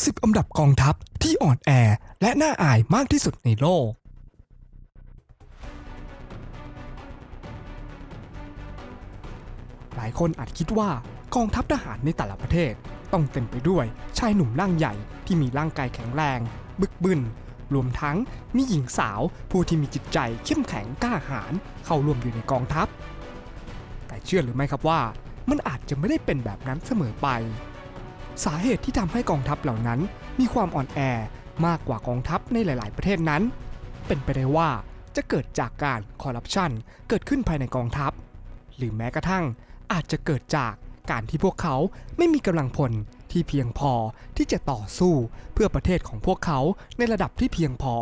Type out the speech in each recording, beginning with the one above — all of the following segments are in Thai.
10 อันดับกองทัพที่อ่อนแอและน่าอายมากที่สุดในโลก หลายคนอาจคิดว่ากองทัพทหารในแต่ละประเทศต้องเต็มไปด้วยชายหนุ่มร่างใหญ่ที่มีร่างกายแข็งแรง บึกบึนรวมทั้งมีหญิงสาวผู้ที่มีจิตใจเข้มแข็งกล้าหาญเข้าร่วมอยู่ในกองทัพ แต่เชื่อหรือไม่ครับว่ามันอาจจะไม่ได้เป็นแบบนั้นเสมอไป สาเหตุที่ทำให้กองทัพเหล่านั้น มีความอ่อนแอมากกว่ากองทัพในหลาย ๆ ประเทศนั้น เป็นไปได้ว่าจะเกิดจากการคอร์รัปชันเกิดขึ้นภายในกองทัพ หรือแม้กระทั่งอาจจะเกิดจากการที่พวกเขาไม่มีกำลังพลที่เพียงพอที่จะต่อสู้เพื่อประเทศของพวกเขาในระดับที่เพียงพอ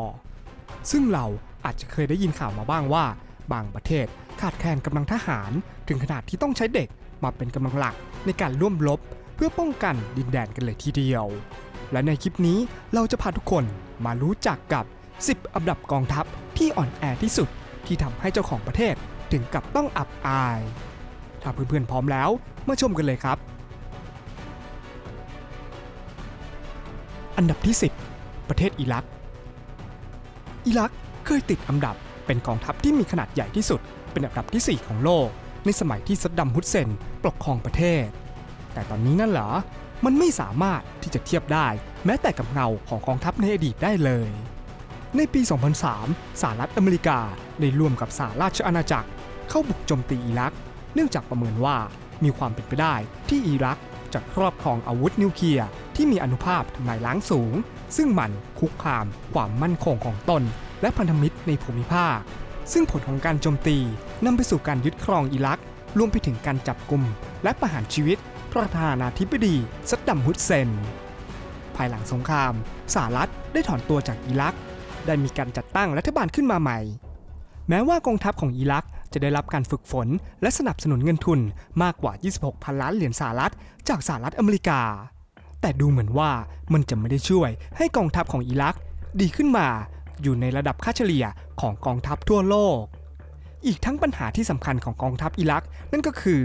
ซึ่งเราอาจจะเคยได้ยินข่าวมาบ้างว่า บางประเทศขาดแคลนกำลังทหาร ถึงขนาดที่ต้องใช้เด็กมาเป็นกำลังหลักในการร่วมรบ พื่อป้องกันดินแดนกันเลยทีเดียว และในคลิปนี้เราจะพาทุกคนมารู้จักกับ 10 อันดับกองทัพที่อ่อนแอที่สุดที่ทำให้เจ้าของประเทศถึงกับต้องอับอาย ถ้าเพื่อนๆพร้อมแล้วมาชมกันเลยครับ อันดับที่ 10 ประเทศอิรัก อิรักเคยติดอันดับเป็นกองทัพที่มีขนาดใหญ่ที่สุด เป็นอันดับที่ 4 ของโลก ในสมัยที่ซัดดัมฮุสเซนปกครองประเทศ แต่ตอนนี้นั่นเหรอ มันไม่สามารถที่จะเทียบได้ แม้แต่กับเงาของกองทัพในอดีตได้เลย ในปี 2003 สหรัฐอเมริกาได้ร่วมกับสหราชอาณาจักร เข้าบุกโจมตีอิรัก เนื่องจากประเมินว่ามีความเป็นไปได้ที่อิรักจะครอบครองอาวุธนิวเคลียร์ที่มีอนุภาพทำลายล้างสูง ซึ่งมันคุกคามความมั่นคงของตน และพันธมิตรในภูมิภาค ซึ่งผลของการโจมตีนำไปสู่การยึดครองอิรัก รวมไปถึงการจับกลุ่มและประหารชีวิต ประธานาธิบดีซัดดัมฮุสเซน ภายหลังสงครามสหรัฐได้ถอนตัวจากอิรัก ได้มีการจัดตั้งรัฐบาลขึ้นมาใหม่ แม้ว่ากองทัพของอิรักจะได้รับการฝึกฝนและสนับสนุนเงินทุนมากกว่า 26 พันล้านเหรียญสหรัฐจากสหรัฐอเมริกา แต่ดูเหมือนว่ามันจะไม่ได้ช่วยให้กองทัพของอิรักดีขึ้นมาอยู่ในระดับค่าเฉลี่ยของกองทัพทั่วโลก อีกทั้งปัญหาที่สำคัญของกองทัพอิรักนั่นก็คือ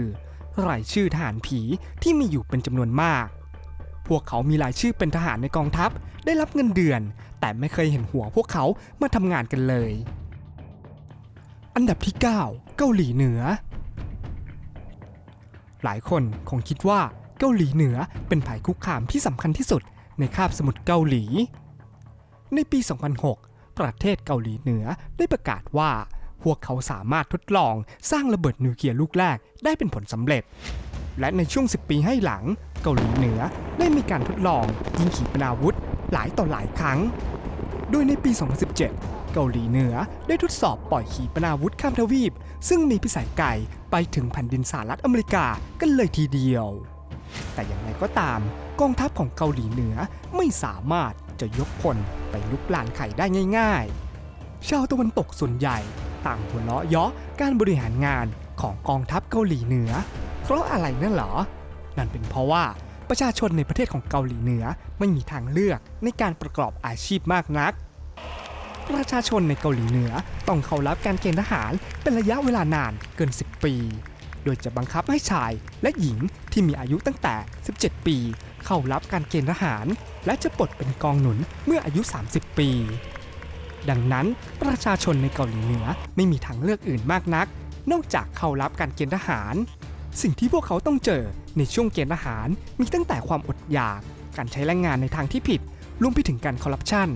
รายชื่อทหารผีที่มีอยู่เป็นจำนวนมาก พวกเขามีรายชื่อเป็นทหารในกองทัพได้รับเงินเดือน แต่ไม่เคยเห็นหัวพวกเขามาทำงานกันเลย อันดับที่ 9 เกาหลีเหนือ หลายคนคงคิดว่าเกาหลีเหนือเป็นภัยคุกคามที่สำคัญที่สุดในคาบสมุทรเกาหลี ในปี 2006 ประเทศเกาหลีเหนือได้ประกาศว่า พวกเขาสามารถทดลองสร้างระเบิดนิวเคลียร์ลูกแรกได้เป็นผลสำเร็จ และในช่วง 10 ปีให้หลัง เกาหลีเหนือได้มีการทดลองยิงขีปนาวุธหลายต่อหลายครั้ง โดยในปี 2017 เกาหลีเหนือได้ทดสอบปล่อยขีปนาวุธข้ามทวีป ซึ่งมีพิสัยไกลไปถึงแผ่นดินสหรัฐอเมริกากันเลยทีเดียว แต่อย่างไรก็ตามกองทัพของเกาหลีเหนือไม่สามารถจะยกพลไปลุกลานไข่ได้ง่าย ๆ ชาวตะวันตกส่วนใหญ่ ต่างหัวเราะเยาะการบริหารงานของกองทัพเกาหลีเหนือ เพราะอะไรนั่นเหรอ นั่นเป็นเพราะว่าประชาชนในประเทศของเกาหลีเหนือไม่มีทางเลือกในการประกอบอาชีพมากนัก ประชาชนในเกาหลีเหนือต้องเข้ารับการเกณฑ์ทหารเป็นระยะเวลานานเกิน 10 ปี โดยจะบังคับให้ชายและหญิงที่มีอายุตั้งแต่ 17 ปี เข้ารับการเกณฑ์ทหาร และจะปลดเป็นกองหนุนเมื่ออายุ 30 ปี ดังนั้นประชาชนในเกาหลีเหนือไม่มีทางเลือกอื่นมากนัก นอกจากเข้ารับการเกณฑ์ทหาร สิ่งที่พวกเขาต้องเจอในช่วงเกณฑ์ทหารมีตั้งแต่ความอดอยาก การใช้แรงงานในทางที่ผิดรวมไปถึงการคอร์รัปชัน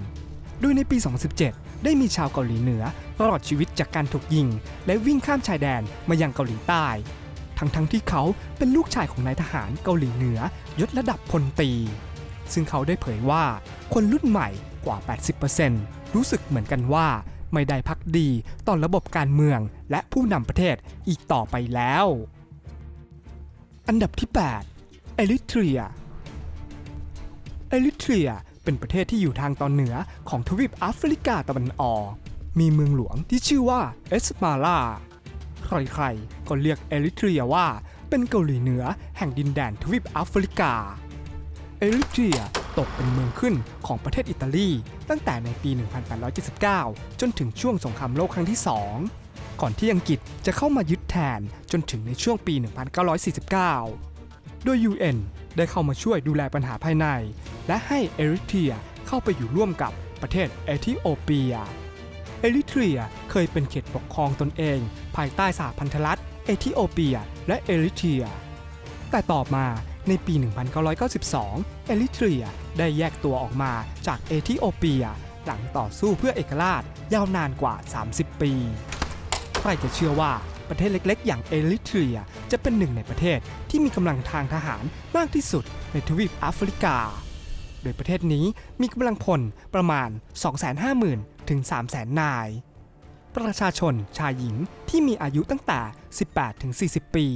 โดยในปี 2017 ได้มีชาวเกาหลีเหนือรอดชีวิตจากการถูกยิง และวิ่งข้ามชายแดนมายังเกาหลีใต้ ทั้งๆทที่เขาเป็นลูกชายของนายทหารเกาหลีเหนือยศระดับพลตรีซึ่งเขาได้เผยว่าคนรุ่นใหม่กว่า 80% รู้สึกเหมือนกันว่า ไม่ได้พักดีต่อระบบการเมือง และผู้นำประเทศอีกต่อไปแล้ว อันดับที่ 8 เอริเทรีย เอริเทรียเป็นประเทศที่อยู่ทางตอนเหนือของทวีปแอฟริกาตะวันออก มีเมืองหลวงที่ชื่อว่าเอสมาลาใครๆก็เรียกเอริเทรียว่าเป็นเกาหลีเหนือแห่งดินแดนทวีปแอฟริกา เอริเทรีย ตกเป็นเมืองขึ้นของประเทศอิตาลี ตั้งแต่ในปี 1879 จนถึงช่วงสงครามโลกครั้งที่ 2 ก่อนที่อังกฤษจะเข้ามายึดแทนจนถึงในช่วงปี 1949 โดย UN ได้เข้ามาช่วยดูแลปัญหาภายใน และให้เอริเทียเข้าไปอยู่ร่วมกับประเทศเอธิโอเปีย เอริเทียเคยเป็นเขตปกครองตนเอง ภายใต้สหพันธรัฐเอธิโอเปีย และเอริเทีย แต่ต่อมา ในปี 1992 เอริเทรียได้แยกตัวออกมาจากเอธิโอเปีย หลังต่อสู้เพื่อเอกราชยาวนานกว่า 30 ปี ใครจะเชื่อว่าประเทศเล็กๆ อย่างเอริเทรียจะเป็นหนึ่งในประเทศที่มีกำลังทางทหารมากที่สุดในทวีปแอฟริกา โดยประเทศนี้มีกำลังพลประมาณ 250,000 ถึง 300,000 นาย ประชาชนชายหญิงที่มีอายุตั้งแต่ 18 ถึง 40 ปี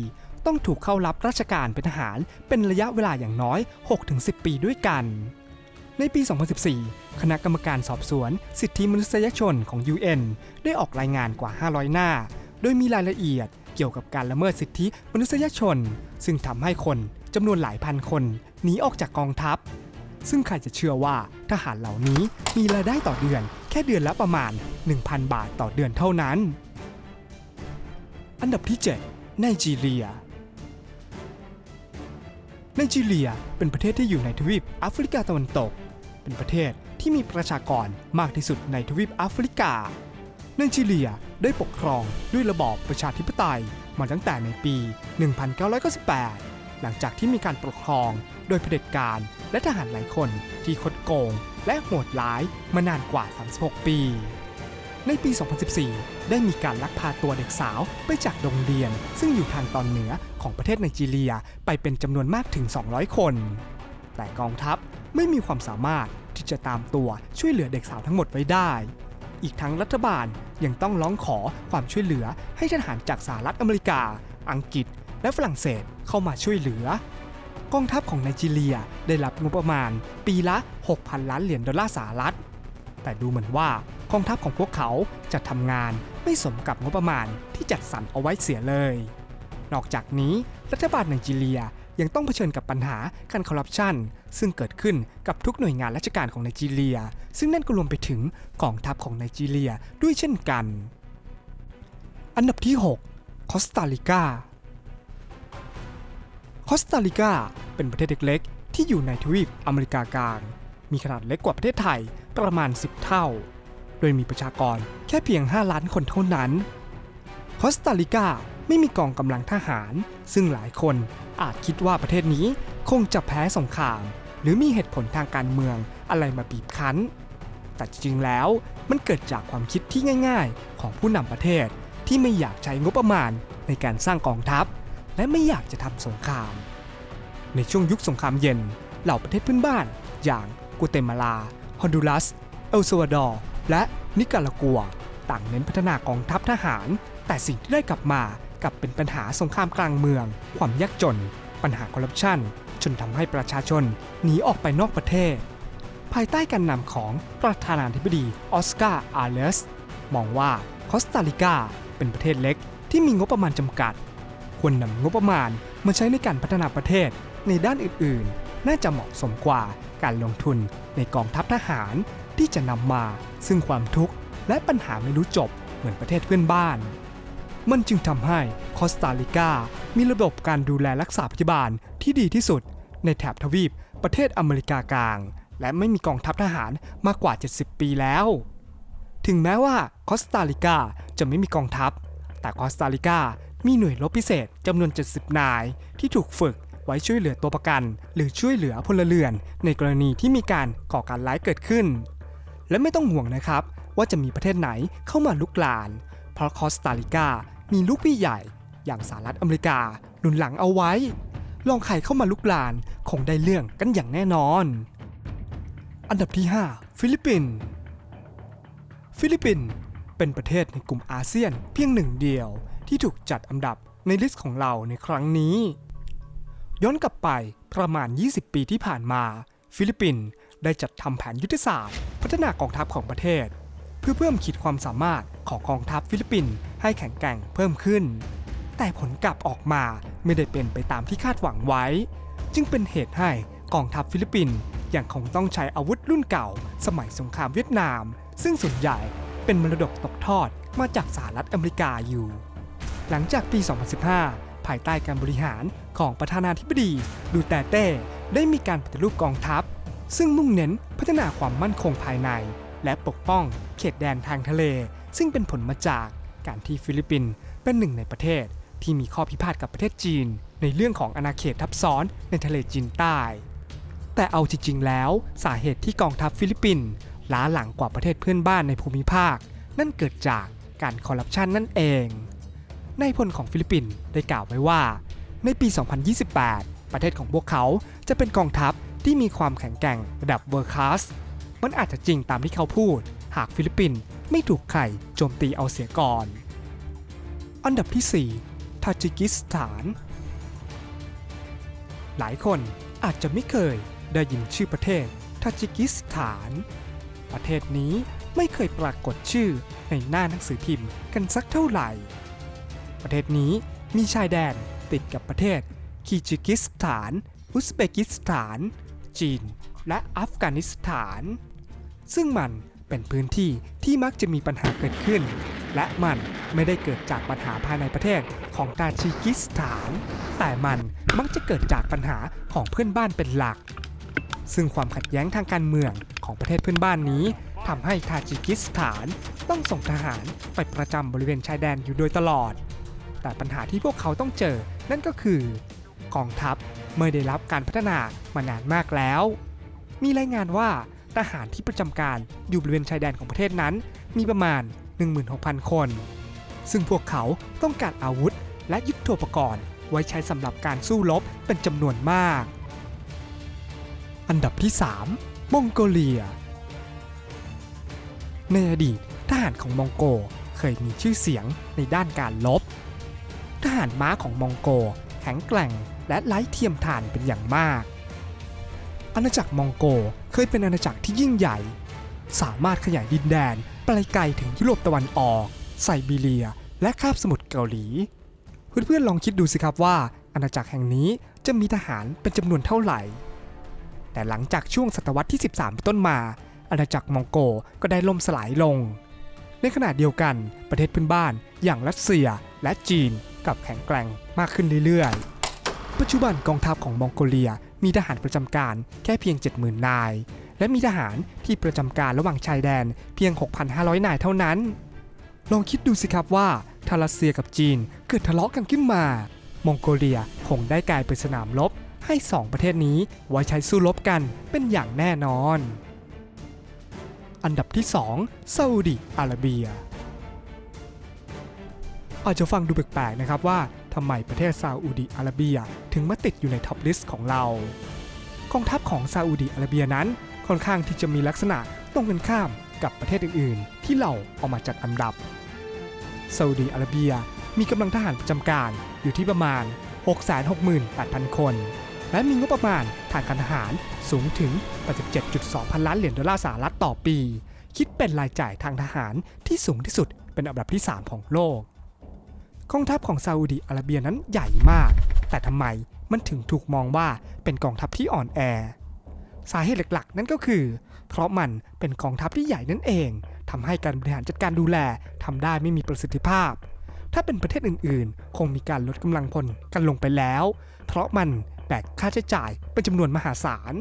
ต้องถูกเข้ารับราชการเป็นทหารเป็นระยะเวลาอย่างน้อย6ถึง10 ปีด้วยกัน ในปี 2014 คณะกรรมการสอบสวน สิทธิมนุษยชนของ UN ได้ออกรายงานกว่า 500 หน้า โดยมีรายละเอียดเกี่ยวกับการละเมิดสิทธิมนุษยชน ซึ่งทำให้คนจำนวนหลายพันคนหนีออกจากกองทัพ ซึ่งใครจะเชื่อว่าทหารเหล่านี้มีรายได้ต่อเดือน แค่เดือนละประมาณ 1,000 บาทต่อเดือนเท่านั้น อันดับที่ 7ไนจีเรีย ไนจีเรียเป็นประเทศที่อยู่ในทวีปแอฟริกาตะวันตก เป็นประเทศที่มีประชากรมากที่สุดในทวีปแอฟริกาไนจีเรียได้ปกครองด้วยระบอบประชาธิปไตยมาตั้งแต่ในปี 1998 หลังจากที่มีการปกครองโดยเผด็จการและทหารหลายคนที่คดโกงและโหดร้ายมานานกว่า 36 ปี ในปี 2014 ได้มีการลักพาตัวเด็กสาวไปจากโรงเรียน ซึ่งอยู่ทางตอนเหนือของประเทศไนจีเรียไปเป็นจำนวนมากถึง 200 คน แต่กองทัพไม่มีความสามารถที่จะตามตัวช่วยเหลือเด็กสาวทั้งหมดไว้ได้ อีกทั้งรัฐบาลยังต้องร้องขอความช่วยเหลือให้ทหารจากสหรัฐอเมริกา อังกฤษ และฝรั่งเศสเข้ามาช่วยเหลือกองทัพของไนจีเรียได้รับงบประมาณปีละ 6,000 ล้านเหรียญดอลลาร์สหรัฐ แต่ดูเหมือนว่า องทัพของพวกเขาจะทำงานไม่สมกับงบประมาณที่จัดสรรเอาไว้เสียเลย นอกจากนี้รัฐบาลไนจีเรียยังต้องเผชิญกับปัญหาการคอร์รัปชันซึ่งเกิดขึ้นกับทุกหน่วยงานราชการของไนจีเรีย ซึ่งนั่นก็รวมไปถึงกองทัพของไนจีเรียด้วยเช่นกัน อันดับที่ 6 คอสตาริกา คอสตาริกาเป็นประเทศเล็กๆ ที่อยู่ในทวีปอเมริกากลาง มีขนาดเล็กกว่าประเทศไทยประมาณ 10 เท่า ดยมีประชากรแค่เพียง 5 ล้านคนเท่านั้น คอสตาริกาไม่มีกองกำลังทหาร ซึ่งหลายคนอาจคิดว่าประเทศนี้คงจะแพ้สงคราม หรือมีเหตุผลทางการเมืองอะไรมาบีบคั้น แต่จริงๆแล้วมันเกิดจากความคิดที่ง่าย ๆ ของผู้นำประเทศที่ไม่อยากใช้งบประมาณในการสร้างกองทัพ และไม่อยากจะทำสงคราม ในช่วงยุคสงครามเย็น เหล่าประเทศเพื่อนบ้าน อย่างกัวเตมาลา ฮอนดูรัส เอลซัวาดอร์ และนิการากัว ต่างเน้นพัฒนากองทัพทหาร แต่สิ่งที่ได้กลับมากลับเป็นปัญหาสงครามกลางเมือง ความยากจน ปัญหาคอร์รัปชันจนทำให้ประชาชนหนีออกไปนอกประเทศ ภายใต้การนำของประธานาธิบดีออสการ์อาร์เลสมองว่าคอสตาริกาเป็นประเทศเล็กที่มีงบประมาณจำกัด ควรนำงบประมาณมาใช้ในการพัฒนาประเทศในด้านอื่น ๆ น่าจะเหมาะสมกว่าการลงทุนในกองทัพทหาร ที่จะนำมาซึ่งความทุกข์และปัญหาไม่รู้จบเหมือนประเทศเพื่อนบ้าน มันจึงทำให้คอสตาริกา มีระบบการดูแลรักษาพยาบาลที่ดีที่สุด ในแถบทวีปประเทศอเมริกากลาง และไม่มีกองทัพทหารมากกว่า 70 ปีแล้ว ถึงแม้ว่าคอสตาริกาจะไม่มีกองทัพ แต่คอสตาริกามีหน่วยรบพิเศษจำนวน 70 นาย ที่ถูกฝึกไว้ช่วยเหลือตัวประกัน หรือช่วยเหลือพลเรือน ในกรณีที่มีการก่อการร้ายเกิดขึ้น และไม่ต้องห่วงนะครับ ว่าจะมีประเทศไหนเข้ามาลุกลาน เพราะคอสตาริกา มีลูกพี่ใหญ่ อย่างสหรัฐอเมริกาหนุนหลังเอาไว้ ลองใครเข้ามาลุกลานคงได้เรื่องกันอย่างแน่นอน อันดับที่ 5 ฟิลิปปินส์ฟิลิปปินส์เป็นประเทศในกลุ่มอาเซียนเพียงหนึ่งเดียวที่ถูกจัดอันดับในลิสต์ของเราในครั้งนี้ ย้อนกลับไปประมาณ 20 ปีที่ผ่านมา ฟิลิปปินส์ ได้จัดทำแผนยุทธศาสตร์ พัฒนากองทัพของประเทศ เพื่อเพิ่มขีดความสามารถของกองทัพฟิลิปปินส์ให้แข็งแกร่งเพิ่มขึ้น แต่ผลกลับออกมาไม่ได้เป็นไปตามที่คาดหวังไว้ จึงเป็นเหตุให้กองทัพฟิลิปปินส์ยังคงต้องใช้อาวุธรุ่นเก่า สมัยสงครามเวียดนาม ซึ่งส่วนใหญ่เป็นมรดกตกทอดมาจากสหรัฐอเมริกาอยู่ หลังจากปี 2015 ภายใต้การบริหารของประธานาธิบดีดูเตเต้ ได้มีการปฏิรูปกองทัพ ซึ่งมุ่งเน้นพัฒนาความมั่นคงภายใน และปกป้องเขตแดนทางทะเล ซึ่งเป็นผลมาจากการที่ฟิลิปปินส์เป็นหนึ่งในประเทศ ที่มีข้อพิพาทกับประเทศจีน ในเรื่องของอาณาเขตทับซ้อนในทะเลจีนใต้ แต่เอาจริงๆแล้วสาเหตุที่กองทัพฟิลิปปินส์ล้าหลังกว่าประเทศเพื่อนบ้านในภูมิภาค นั่นเกิดจากการคอร์รัปชันนั่นเองนายพลของฟิลิปปินส์ได้กล่าวไว้ว่า ในปี 2028 ประเทศของพวกเขาจะเป็นกองทัพ ที่มีความแข็งแกร่งระดับเวอร์คัสมันอาจจะจริงตามที่เขาพูด หากฟิลิปปินส์ไม่ถูกใครโจมตีเอาเสียก่อน อันดับที่4ทาจิกิสถาน หลายคนอาจจะไม่เคยได้ยินชื่อประเทศทาจิกิสถาน ประเทศนี้ไม่เคยปรากฏชื่อในหน้าหนังสือพิมพ์กันสักเท่าไหร่ ประเทศนี้มีชายแดนติดกับประเทศคีจิกิสถาน อุซเบกิสถาน จีน และอัฟกานิสถาน ซึ่งมันเป็นพื้นที่ที่มักจะมีปัญหาเกิดขึ้น และมันไม่ได้เกิดจากปัญหาภายในประเทศของตาจิกิสถาน แต่มันมักจะเกิดจากปัญหาของเพื่อนบ้านเป็นหลัก ซึ่งความขัดแย้งทางการเมืองของประเทศเพื่อนบ้านนี้ทำให้ทาจิกิสถานต้องส่งทหารไปประจำบริเวณชายแดนอยู่โดยตลอด แต่ปัญหาที่พวกเขาต้องเจอนั่นก็คือ กองทัพไม่ได้รับการพัฒนามานานมากแล้ว มีรายงานว่าทหารที่ประจำการอยู่บริเวณชายแดนของประเทศนั้น มีประมาณ 16,000 คน ซึ่งพวกเขาต้องการอาวุธและยุทโธปกรณ์ไว้ใช้สำหรับการสู้รบเป็นจำนวนมาก อันดับที่ 3 มองโกเลีย ในอดีตทหารของมองโกเคยมีชื่อเสียงในด้านการลบ ทหารม้าของมองโกแข็งแกร่ง และไร้เทียมทานเป็นอย่างมาก อาณาจักรมองโกเคยเป็นอาณาจักรที่ยิ่งใหญ่ สามารถขยายดินแดนไปไกลถึงยุโรปตะวันออก ไซบีเรีย และคาบสมุทรเกาหลี เพื่อนๆลองคิดดูสิครับว่าอาณาจักรแห่งนี้จะมีทหารเป็นจำนวนเท่าไหร่ แต่หลังจากช่วงศตวรรษที่ 13เป็นต้นมา อาณาจักรมองโกก็ได้ล่มสลายลง ในขณะเดียวกันประเทศเพื่อนบ้านอย่างรัสเซียและจีนกับแข็งแกร่งมากขึ้นเรื่อยๆ ปัจจุบันกองทัพของมองโกเลียมีทหารประจำการแค่เพียง 70,000 นาย และมีทหารที่ประจำการระหว่างชายแดนเพียง 6,500 นายเท่านั้น ลองคิดดูสิครับว่าถ้ารัสเซียกับจีนเกิดทะเลาะกันขึ้นมา มองโกเลียคงได้กลายเป็นสนามรบให้สองประเทศนี้ไว้ใช้สู้รบกันเป็นอย่างแน่นอน อันดับที่2ซาอุดิอาระเบีย อาจจะฟังดูแปลกๆนะครับว่า ทำไมประเทศซาอุดิอาระเบีย ถึงมาติดอยู่ในท็อปลิสต์ของเรากองทัพของซาอุดิอาระเบียนั้นค่อนข้างที่จะมีลักษณะตรงกันข้ามกับประเทศอื่นๆ ที่เราเอามาจัดอันดับซาอุดิอาระเบียมีกำลังทหารประจำการอยู่ที่ประมาณ 668,000 คน และมีงบประมาณทางการทหารสูงถึง 87.2 พันล้านเหรียญดอลลาร์สหรัฐต่อปี คิดเป็นรายจ่ายทางทหารที่สูงที่สุดเป็นอันดับที่ 3 ของโลก กองทัพของซาอุดิอาระเบียนั้นใหญ่มาก แต่ทำไมมันถึงถูกมองว่าเป็นกองทัพที่อ่อนแอ สาเหตุหลักๆ นั่นก็คือ เพราะมันเป็นกองทัพที่ใหญ่นั่นเองทำให้การบริหารจัดการดูแลทำได้ไม่มีประสิทธิภาพ ถ้าเป็นประเทศอื่นๆ คงมีการลดกำลังพลกันลงไปแล้ว เพราะมันแบกค่าใช้จ่ายเป็นจำนวนมหาศาล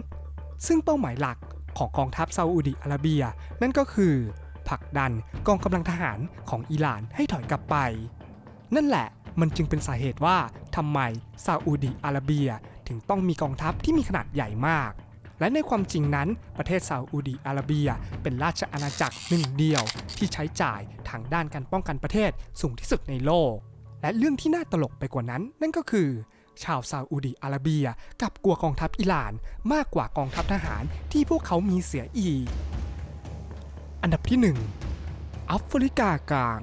ซึ่งเป้าหมายหลักของกองทัพซาอุดิอาระเบีย นั่นก็คือผลักดันกองกำลังทหารของอิหร่านให้ถอยกลับไป นั่นแหละมันจึงเป็นสาเหตุว่าทำไมซาอุดิอาระเบียถึงต้องมีกองทัพที่มีขนาดใหญ่มาก และในความจริงนั้นประเทศซาอุดิอาระเบีย เป็นราชอาณาจักรหนึ่งเดียวที่ใช้จ่ายทางด้านการป้องกันประเทศสูงที่สุดในโลก และเรื่องที่น่าตลกไปกว่านั้น นั่นก็คือ ชาวซาอุดิอาระเบียกลับกลัวกองทัพอิหร่าน มากกว่ากองทัพทหารที่พวกเขามีเสียอีก อันดับที่1แอฟริกากลาง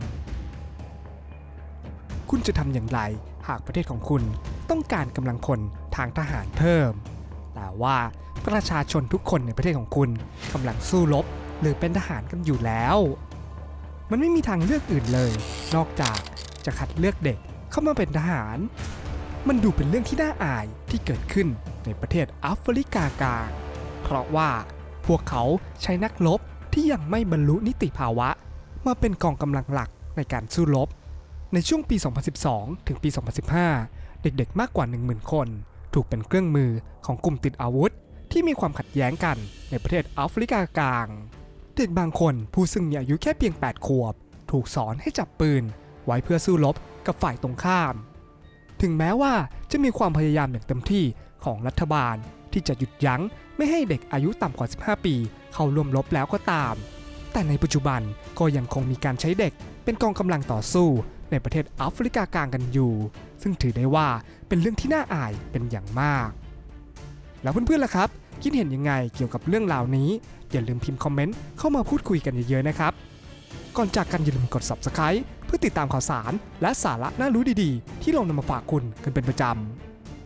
คุณจะทำอย่างไร หากประเทศของคุณต้องการกำลังคนทางทหารเพิ่ม แต่ว่าประชาชนทุกคนในประเทศของคุณกำลังสู้รบหรือเป็นทหารกันอยู่แล้ว มันไม่มีทางเลือกอื่นเลย นอกจากจะคัดเลือกเด็กเข้ามาเป็นทหาร มันดูเป็นเรื่องที่น่าอายที่เกิดขึ้นในประเทศแอฟริกากลางเพราะว่าพวกเขาใช้นักรบที่ยังไม่บรรลุนิติภาวะ มาเป็นกองกำลังหลักในการสู้รบ ในช่วงปี 2012 ถึงปี 2015 เด็กๆ มากกว่า 10,000 คน ถูกเป็นเครื่องมือของกลุ่มติดอาวุธ ที่มีความขัดแย้งกันในประเทศแอฟริกากลาง เด็กบางคนผู้ซึ่งมีอายุแค่เพียง 8 ขวบ ถูกสอนให้จับปืน ไว้เพื่อสู้รบกับฝ่ายตรงข้าม ถึงแม้ว่าจะมีความพยายามอย่างเต็มที่ของรัฐบาลที่จะหยุดยั้งไม่ให้เด็กอายุต่ำกว่า 15 ปี เข้าร่วมรบแล้วก็ตาม แต่ในปัจจุบันก็ยังคงมีการใช้เด็กเป็นกองกำลังต่อสู้ ในประเทศแอฟริกากลางกันอยู่ ซึ่งถือได้ว่าเป็นเรื่องที่น่าอายเป็นอย่างมาก แล้วเพื่อนๆล่ะครับ คิดเห็นยังไงเกี่ยวกับเรื่องราวนี้ อย่าลืมพิมพ์คอมเมนต์เข้ามาพูดคุยกันเยอะๆนะครับ ก่อนจากกันอย่าลืมกด subscribe เพื่อติดตามข่าวสาร และสาระน่ารู้ดีๆ ที่เรานำมาฝากคุณกันเป็นประจำ